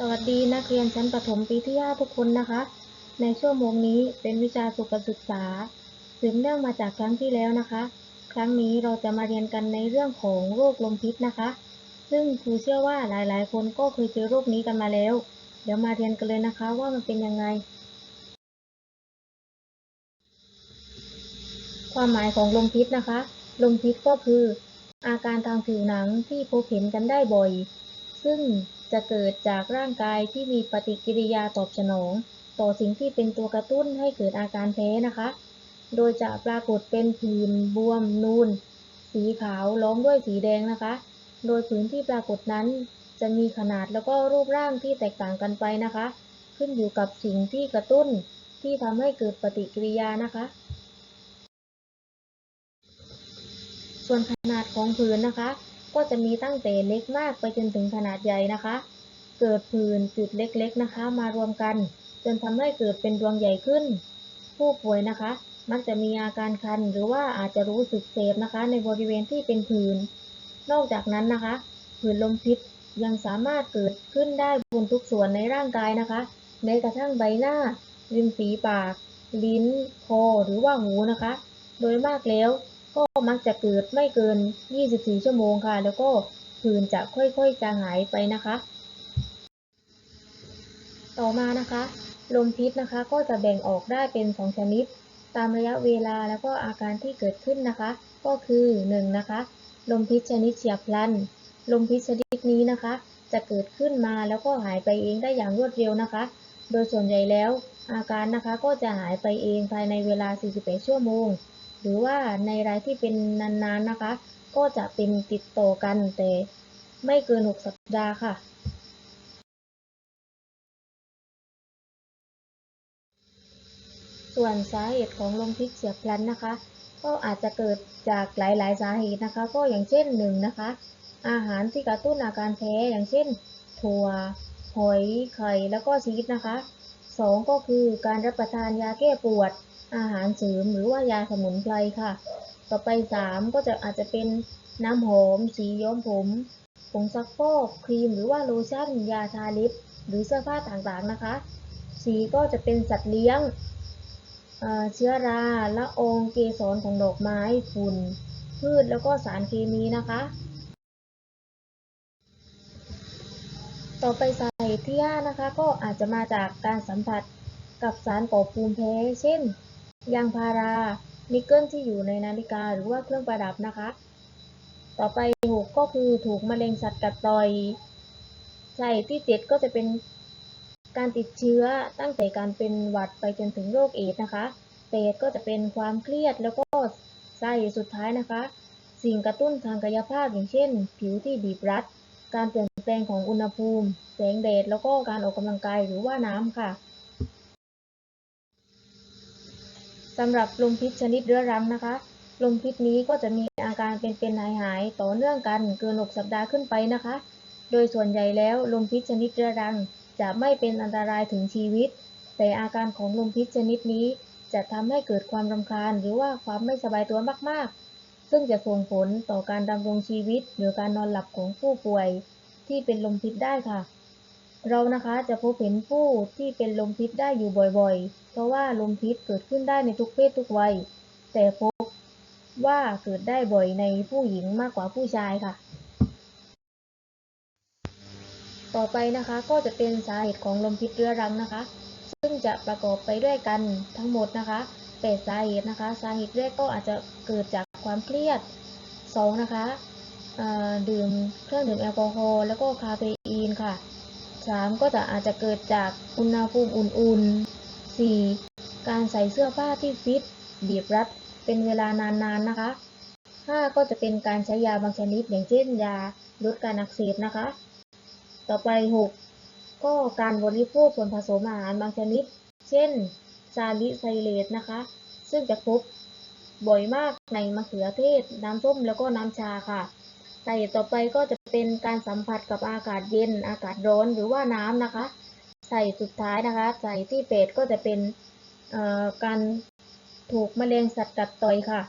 สวัสดีนักเรียนชั้นประถมปีที่ 5 ทุกคนนะคะ ในชั่วโมงนี้เป็นวิชาสุขศึกษา สืบเนื่องมาจากครั้งที่แล้วนะคะ ครั้งนี้เราจะมาเรียนกันในเรื่องของโรคลมพิษนะคะ ซึ่งครูเชื่อว่าหลายๆ คนก็เคยเจอโรคนี้กันมาแล้ว เดี๋ยวมาเรียนกันเลยนะคะว่ามันเป็นยังไง ความหมายของลมพิษนะคะ ลมพิษก็คือ อาการทางผิวหนังที่พบเห็นกันได้บ่อย ซึ่ง จะเกิดจากร่างกายที่มีปฏิกิริยาตอบสนอง ต่อสิ่งที่เป็นตัวกระตุ้นให้เกิดอาการแพ้นะคะ โดยจะปรากฏเป็นผื่นบวมนูน สีขาวล้อมด้วยสีแดงนะคะ โดยผื่นที่ปรากฏนั้นจะมีขนาดแล้วก็รูปร่างที่แตกต่างกันไปนะคะ ขึ้นอยู่กับสิ่งที่กระตุ้นที่ทำให้เกิดปฏิกิริยานะคะ ส่วนขนาดของผื่นนะคะ ก็จะมีตั้งแต่เล็กมากไปจนถึงขนาดใหญ่นะคะ เกิดผื่นจุดเล็กๆนะคะ มารวมกัน จนทำให้เกิดเป็นดวงใหญ่ขึ้น ผู้ป่วยนะคะ มักจะมีอาการคันหรือว่าอาจจะรู้สึกเจ็บนะคะ ในบริเวณที่เป็นผื่นนอกจากนั้นนะคะ ผื่นลมพิษยังสามารถเกิดขึ้นได้บนทุกส่วนในร่างกายนะคะแม้กระทั่งใบหน้าริมฝีปาก ลิ้น คอ หรือว่าหูนะคะ โดยมากแล้ว ก็มักจะเกิดไม่เกิน 24 ชั่วโมงค่ะ แล้วก็ผื่นจะค่อยๆจางหายไปนะคะ ต่อมานะคะ ลมพิษนะคะก็จะแบ่งออกได้เป็น2ชนิด ตามระยะเวลาแล้วก็อาการที่เกิดขึ้นนะคะ ก็คือ1นะคะ ลมพิษชนิดเฉียบพลัน ลมพิษชนิดนี้นะคะ จะเกิดขึ้นมาแล้วก็หายไปเองได้อย่างรวดเร็วนะคะ โดยส่วนใหญ่แล้วอาการนะคะก็จะหายไปเองภายในเวลา 48 ชั่วโมง หรือว่าในรายที่เป็นนานๆนะคะ ก็จะเป็นติดต่อกันแต่ไม่เกิน 6 สัปดาห์ค่ะ ส่วนสาเหตุของลมพิษเฉียบพลันนะคะ ก็อาจจะเกิดจากหลายๆ สาเหตุนะคะ ก็อย่างเช่นหนึ่งนะคะ อาหารที่กระตุ้นอาการแพ้อย่างเช่น ถั่ว หอย ไข่ แล้วก็ชีสนะคะสองก็คือการรับประทานยาแก้ปวด อาหารเสริมหรือว่ายาสมุนไพรค่ะ ต่อไปสามก็จะอาจจะเป็นน้ำหอม สีย้อมผม ผงซักฟอกครีม หรือว่าโลชั่น ยาทาลิป หรือเสื้อผ้าต่างๆนะคะสีก็จะเป็นสัตว์เลี้ยงเเชื้อราละอองเกสรของดอกไม้ฝุ่น พืชแล้วก็สารเคมีนะคะ ต่อไปสาเหตุที่5นะคะ ก็อาจจะมาจากการสัมผัสกับสารก่อภูมิแพ้ เช่น ยางพารา นิกเกิลที่อยู่ในนาฬิกาหรือว่าเครื่องประดับนะคะ ต่อไป 6 ก็คือถูกมะเร็งสัตว์กัดต่อยสาเหตุที่ 7 ก็จะเป็นการติดเชื้อตั้งแต่การเป็นหวัดไปจนถึงโรคเอดส์นะคะเปดก็จะเป็นความเครียดแล้วก็สาเหตุสุดท้ายนะคะ สิ่งกระตุ้นทางกายภาพอย่างเช่น ผิวที่บีบรัด การเปลี่ยนแปลงของอุณหภูมิ แสงแดดแล้วก็การออกกำลังกายหรือว่าน้ำค่ะ สำหรับลมพิษชนิดเรื้อรังนะคะ ลมพิษนี้ก็จะมีอาการเป็นๆหายๆต่อเนื่องกันเกิน6สัปดาห์ขึ้นไปนะคะ โดยส่วนใหญ่แล้วลมพิษชนิดเรื้อรัง จะไม่เป็นอันตรายถึงชีวิต แต่อาการของลมพิษชนิดนี้ จะทำให้เกิดความรำคาญหรือว่าความไม่สบายตัวมากๆ ซึ่งจะส่งผลต่อการดำรงชีวิตหรือการนอนหลับของผู้ป่วยที่เป็นลมพิษได้ค่ะ เรานะคะจะพบเห็นผู้ที่เป็นลมพิษได้อยู่บ่อยๆ เพราะว่าลมพิษเกิดขึ้นได้ในทุกเพศทุกวัย แต่พบว่าเกิดได้บ่อยในผู้หญิงมากกว่าผู้ชายค่ะ ต่อไปนะคะก็จะเป็นสาเหตุของลมพิษเรื้อรังนะคะ ซึ่งจะประกอบไปด้วยกันทั้งหมดนะคะแปดสาเหตุนะคะ สาเหตุแรกก็อาจจะเกิดจากความเครียดสองนะคะเอ่อดื่มเครื่องดื่มแอลกอฮอล์แล้วก็คาเฟอีนค่ะ สามก็จะอาจจะเกิดจากอุณหภูมิอุ่นๆสี่การใส่เสื้อผ้าที่ฟิตบีบรัดเป็นเวลานานๆนะคะห้าก็จะเป็นการใช้ยาบางชนิดอย่างเช่นยาลดการอักเสบนะคะ ต่อไป 6 ก็การบริโภคส่วนผสมอาหารบางชนิด เช่นซาลิไซเลตนะคะ ซึ่งจะพบบ่อยมากในมะเขือเทศ น้ำส้มแล้วก็น้ำชาค่ะสาเหตุต่อไปก็จะ เป็นการสัมผัสกับอากาศเย็น อากาศร้อนหรือว่าน้ำนะคะ ใสาเหตุสุดท้ายนะคะ ใสาเหตุที่8ก็จะเป็นการถูกแมลงสัตว์กัดต่อยค่ะ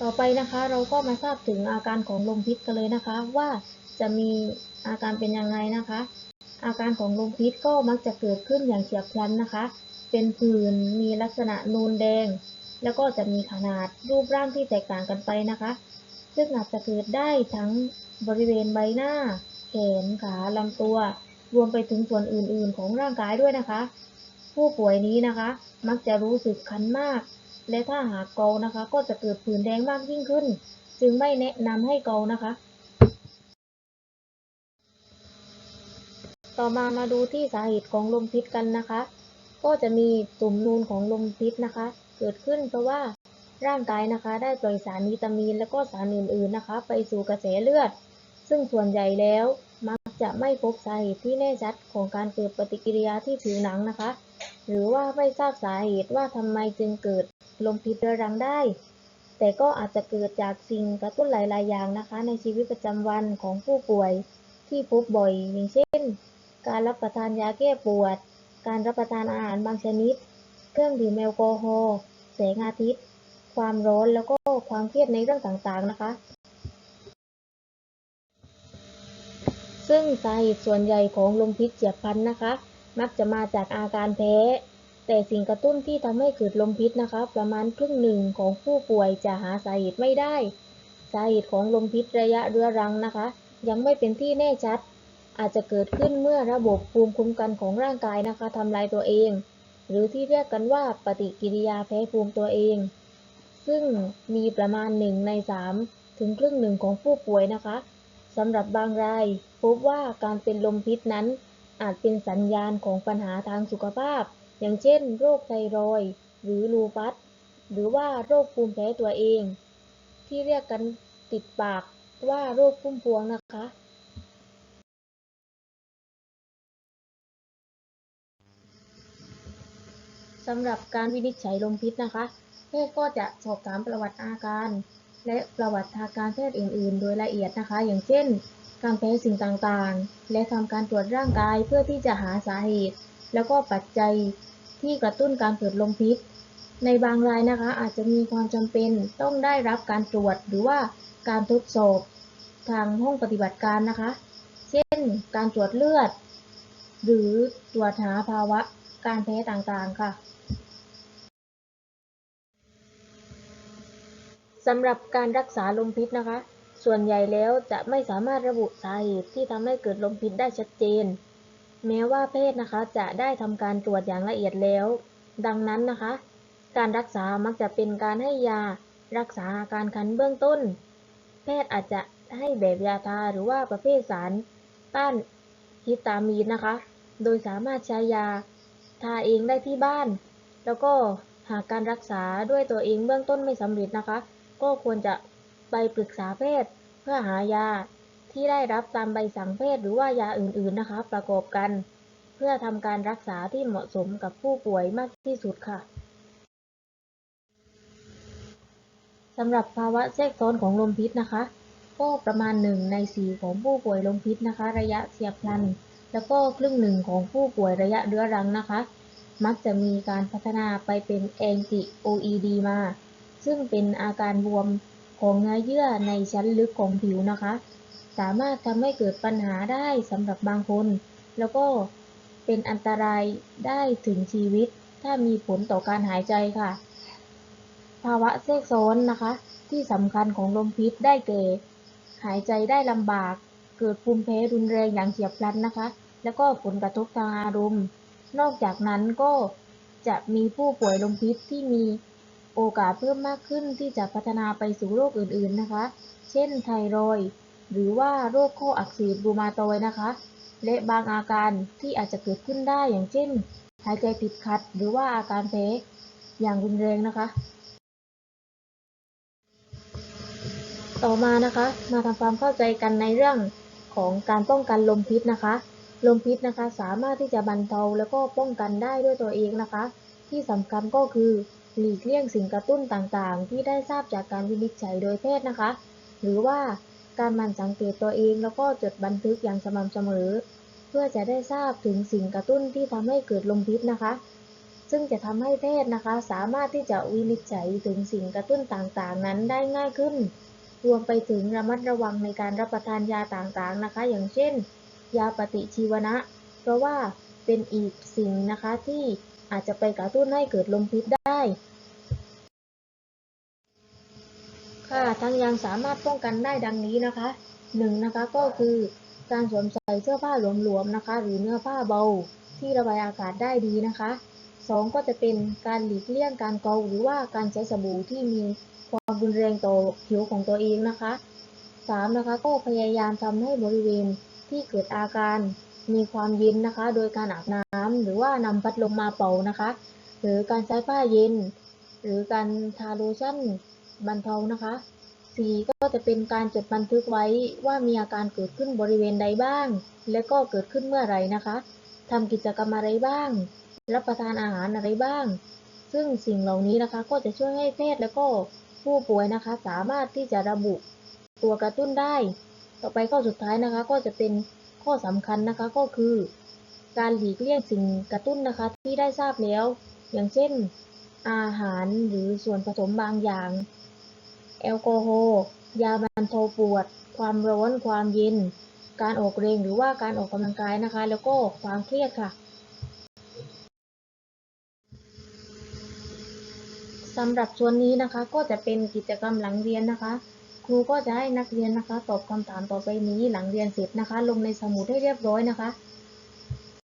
ต่อไปนะคะเราก็มาทราบถึงอาการของลมพิษกันเลยนะคะ ว่าจะมีอาการเป็นยังไงนะคะ อาการของลมพิษก็มักจะเกิดขึ้นอย่างเฉียบพลันนะคะ เป็นผื่นมีลักษณะนูนแดง แล้วก็จะมีขนาดรูปร่างที่แตกต่างกันไปนะคะ ซึ่งอาจจะเกิดได้ทั้งบริเวณใบหน้า แขน ขาลำตัว รวมไปถึงส่วนอื่นๆ ของร่างกายด้วยนะคะ ผู้ป่วยนี้นะคะ มักจะรู้สึกคันมาก และถ้าหากเกานะคะ ก็จะเกิดผื่นแดงมากยิ่งขึ้น จึงไม่แนะนำให้เกานะคะ ต่อมามาดูที่สาเหตุของลมพิษกันนะคะ ก็จะมีตุ่มนูนของลมพิษนะคะ เกิดขึ้น เพราะว่าร่างกายนะคะ ได้ปล่อยสารวิตามินและก็สารอื่นๆนะคะ ไปสู่กระแสเลือด ซึ่งส่วนใหญ่แล้วมักจะไม่พบสาเหตุที่แน่ชัดของการเกิดปฏิกิริยาที่ผิวหนังนะคะ หรือว่าไม่ทราบสาเหตุว่าทำไมจึงเกิดลมพิษเรื้อรังได้ แต่ก็อาจจะเกิดจากสิ่งกระตุ้นหลายๆอย่างนะคะ ในชีวิตประจำวันของผู้ป่วยที่พบบ่อย อย่างเช่น การรับประทานยาแก้ปวด การรับประทานอาหารบางชนิด เครื่องดื่มแอลกอฮอล์ งอาทิตย์ ความร้อนแล้วก็ความเครียดในเรื่องต่างๆนะคะ ซึ่งสาเหตุส่วนใหญ่ของลมพิษเฉียบพลันนะคะ มักจะมาจากอาการแพ้ แต่สิ่งกระตุ้นที่ทำให้เกิดลมพิษนะคะ ประมาณครึ่งหนึ่งของผู้ป่วยจะหาสาเหตุไม่ได้ สาเหตุของลมพิษระยะเรื้อรังนะคะ ยังไม่เป็นที่แน่ชัดอาจจะเกิดขึ้นเมื่อระบบภูมิคุ้มกันของร่างกายนะคะทำลายตัวเอง หรือที่เรียกกันว่าปฏิกิริยาแพ้ภูมิตัวเอง ซึ่งมีประมาณหนึ่งในสามถึงครึ่งหนึ่งของผู้ป่วยนะคะสำหรับบางราย พบว่าการเป็นลมพิษนั้น อาจเป็นสัญญาณของปัญหาทางสุขภาพ อย่างเช่น โรคไทรอยหรือลูปัสหรือว่าโรคภูมิแพ้ตัวเอง ที่เรียกกันติดปากว่าโรคพุ่มพวงนะคะ สำหรับการวินิจฉัยลมพิษนะคะแพทย์ก็จะสอบถามประวัติอาการ และประวัติทางการแพทย์อื่น ๆ โดยละเอียดนะคะ อย่างเช่น การแพ้สิ่งต่างๆ และทำการตรวจร่างกายเพื่อที่จะหาสาเหตุ แล้วก็ปัจจัยที่กระตุ้นการเกิดลมพิษ ในบางรายนะคะ อาจจะมีความจำเป็นต้องได้รับการตรวจหรือว่าการทดสอบทางห้องปฏิบัติการนะคะ เช่น การตรวจเลือด หรือตรวจหาภาวะการแพ้ต่างๆค่ะ สำหรับการรักษาลมพิษนะคะ ส่วนใหญ่แล้วจะไม่สามารถระบุสาเหตุที่ทำให้เกิดลมพิษได้ชัดเจน แม้ว่าแพทย์นะคะจะได้ทำการตรวจอย่างละเอียดแล้ว ดังนั้นนะคะ การรักษามักจะเป็นการให้ยารักษาอาการคันเบื้องต้น แพทย์อาจจะให้แบบยาทาหรือว่าประเภทสารต้านฮิตามีนนะคะ โดยสามารถใช้ยาทาเองได้ที่บ้าน แล้วก็หากการรักษาด้วยตัวเองเบื้องต้นไม่สำเร็จนะคะ ก็ควรจะไปปรึกษาแพทย์เพื่อหายาที่ได้รับตามใบสั่งแพทย์หรือว่ายาอื่นๆนะคะ ประกอบกัน เพื่อทำการรักษาที่เหมาะสมกับผู้ป่วยมากที่สุดค่ะสำหรับภาวะแทรกซ้อนของลมพิษนะคะ ก็ประมาณหนึ่งในสี่ของผู้ป่วยลมพิษนะคะ ระยะเฉียบพลัน แล้วก็ครึ่งหนึ่งของผู้ป่วยระยะเรื้อรังนะคะ มักจะมีการพัฒนาไปเป็นแองติ OED มา ซึ่งเป็นอาการบวมของเนื้อเยื่อในชั้นลึกของผิวนะคะ สามารถทำให้เกิดปัญหาได้สำหรับบางคน แล้วก็เป็นอันตรายได้ถึงชีวิต ถ้ามีผลต่อการหายใจค่ะ ภาวะแทรกซ้อนนะคะ ที่สำคัญของลมพิษได้แก่ หายใจได้ลำบาก เกิดภูมิแพ้รุนแรงอย่างเฉียบพลันนะคะ แล้วก็ผลกระทบทางอารมณ์ นอกจากนั้นก็จะมีผู้ป่วยลมพิษที่มี โอกาสเพิ่มมากขึ้นที่จะพัฒนาไปสู่โรคอื่นๆนะคะ เช่นไทรอยหรือว่าโรคข้ออักเสบรูมาตอยนะคะ และบางอาการที่อาจจะเกิดขึ้นได้อย่างเช่น หายใจติดขัด หรือว่าอาการแพ้อย่างรุนแรงนะคะ ต่อมานะคะ มาทำความเข้าใจกันในเรื่องของการป้องกันลมพิษนะคะ ลมพิษนะคะสามารถที่จะบรรเทาแล้วก็ป้องกันได้ด้วยตัวเองนะคะ ที่สำคัญก็คือ หลีกเลี่ยงสิ่งกระตุ้นต่างๆ ที่ได้ทราบจากการวินิจฉัยโดยแพทย์นะคะ หรือว่าการมันสังเกตตัวเองแล้วก็จดบันทึกอย่างสม่ำเสมอ เพื่อจะได้ทราบถึงสิ่งกระตุ้นที่ทำให้เกิดลมพิษนะคะ ซึ่งจะทำให้แพทย์นะคะ สามารถที่จะวินิจฉัยถึงสิ่งกระตุ้นต่างๆ นั้นได้ง่ายขึ้น รวมไปถึงระมัดระวังในการรับประทานยาต่างๆนะคะ อย่างเช่น ยาปฏิชีวนะ เพราะว่าเป็นอีกสิ่งนะคะที่อาจจะไปกระตุ้นให้เกิดลมพิษได้ ค่ะทั้งยังสามารถป้องกันได้ดังนี้นะคะหนึ่งนะคะก็คือการสวมใส่เสื้อผ้าหลวมๆนะคะ หรือเนื้อผ้าเบาที่ระบายอากาศได้ดีนะคะสองก็จะเป็นการหลีกเลี่ยงการเกาหรือว่าการใช้สบู่ที่มีความรุนแรงต่อผิวของตัวเองนะคะสามนะคะก็พยายามทำให้บริเวณที่เกิดอาการมีความเย็นนะคะ โดยการอาบน้ำหรือว่านำพัดลมมาเป่านะคะ หรือการใช้ผ้าเย็น หรือการทาโลชั่นบรรเทานะคะสี่ก็จะเป็นการจดบันทึกไว้ว่ามีอาการเกิดขึ้นบริเวณใดบ้าง และก็เกิดขึ้นเมื่อไหร่นะคะทำกิจกรรมอะไรบ้าง รับประทานอาหารอะไรบ้าง ซึ่งสิ่งเหล่านี้นะคะก็จะช่วยให้แพทย์และก็ผู้ป่วยนะคะ สามารถที่จะระบุตัวกระตุ้นได้ ต่อไปข้อสุดท้ายนะคะ ก็จะเป็นข้อสำคัญนะคะก็คือ การหลีกเลี่ยงสิ่งกระตุ้นนะคะที่ได้ทราบแล้ว อย่างเช่น อาหารหรือส่วนผสมบางอย่าง แอลกอฮอล์ยาบรรเทาปวด ความร้อน ความเย็น การออกแรงหรือว่าการออกกำลังกายนะคะ แล้วก็ความเครียดค่ะสำหรับส่วนนี้นะคะก็จะเป็นกิจกรรมหลังเรียนนะคะ ครูก็จะให้นักเรียนนะคะ ตอบคำถามต่อไปนี้หลังเรียนเสร็จนะคะ ลงในสมุดให้เรียบร้อยนะคะ